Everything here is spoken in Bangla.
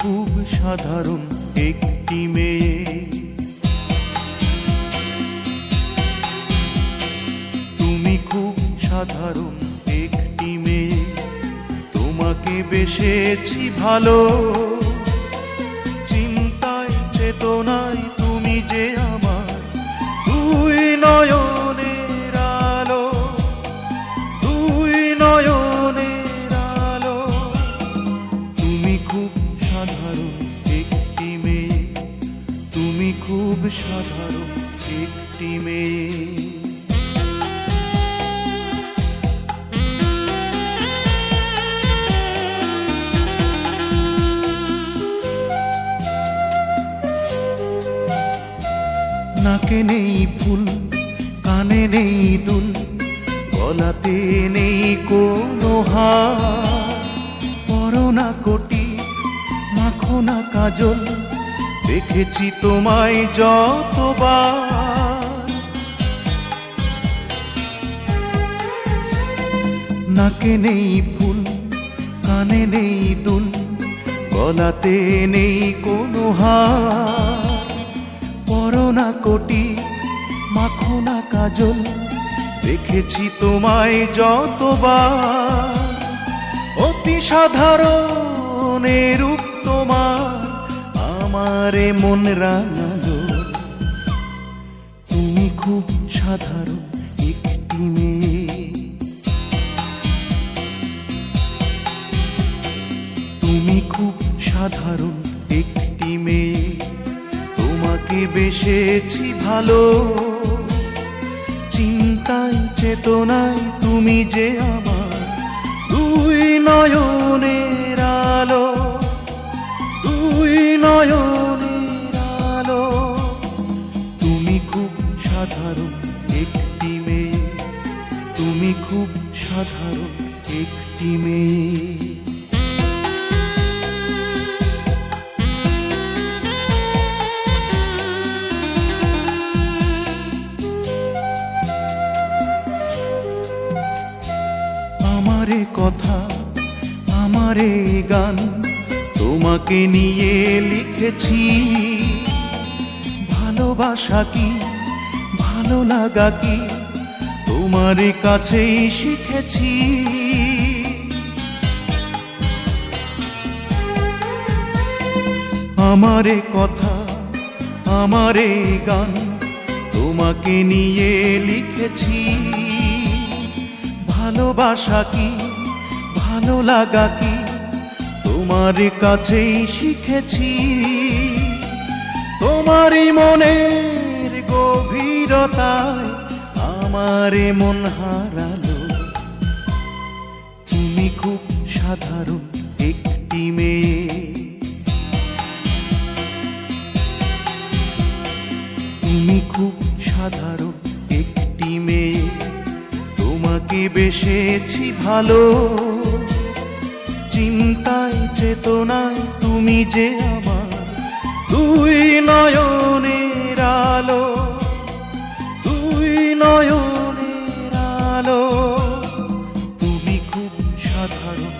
খুব সাধারণ একটি মেয়ে। তুমি খুব সাধারণ একটি মেয়ে। তোমাকে বেসেছি ভালো। চিন্তায় চেতনায় সাধারণ একটি মেয়ে। নাকে নেই ফুল, কানে নেই দুল, গলাতে নেই কোনো হার। পরনা কোটি মাখো না কাজল দেখেছি তোমায় যতবার। নাকে নেই ফুল, কানে নেই দুল, গলাতে নেই কোনো হার। পরনা কোটি, মাখো না কাজল, দেখেছি তোমায় যতবার। অতি সাধারণ রূপ তোমার আমারে মন রাঙালো। তুমি খুব সাধারণ একটি মেয়ে। তুমি খুব সাধারণ একটি মেয়ে। তোমাকে বেসেছি ভালো। চিন্তায় চেতনায় তুমি যে আমার দুই নয়নের খুব সাধারণ একটি মেয়ে। আমারে কথা, আমারে গান তোমাকে নিয়ে লিখেছি। ভালোবাসা কি, ভালো লাগা কি তোমার কাছেই শিখেছি। আমারে কথা, আমারে গান তোমাকে নিয়ে লিখেছি। ভালোবাসা কি, ভালো লাগা কি তোমার কাছেই শিখেছি। তোমারই মনের গভীরতায় আমারে মন হারালো। তুমি খুব সাধারণ একটি মেয়ে। তুমি খুব সাধারণ একটি মেয়ে। তোমাকে বেসেছি ভালো। চিন্তায়, চেতনায় তুমি যে আমার। দুই নয়নের নয়নের আলো তুমি খুব সাধারণ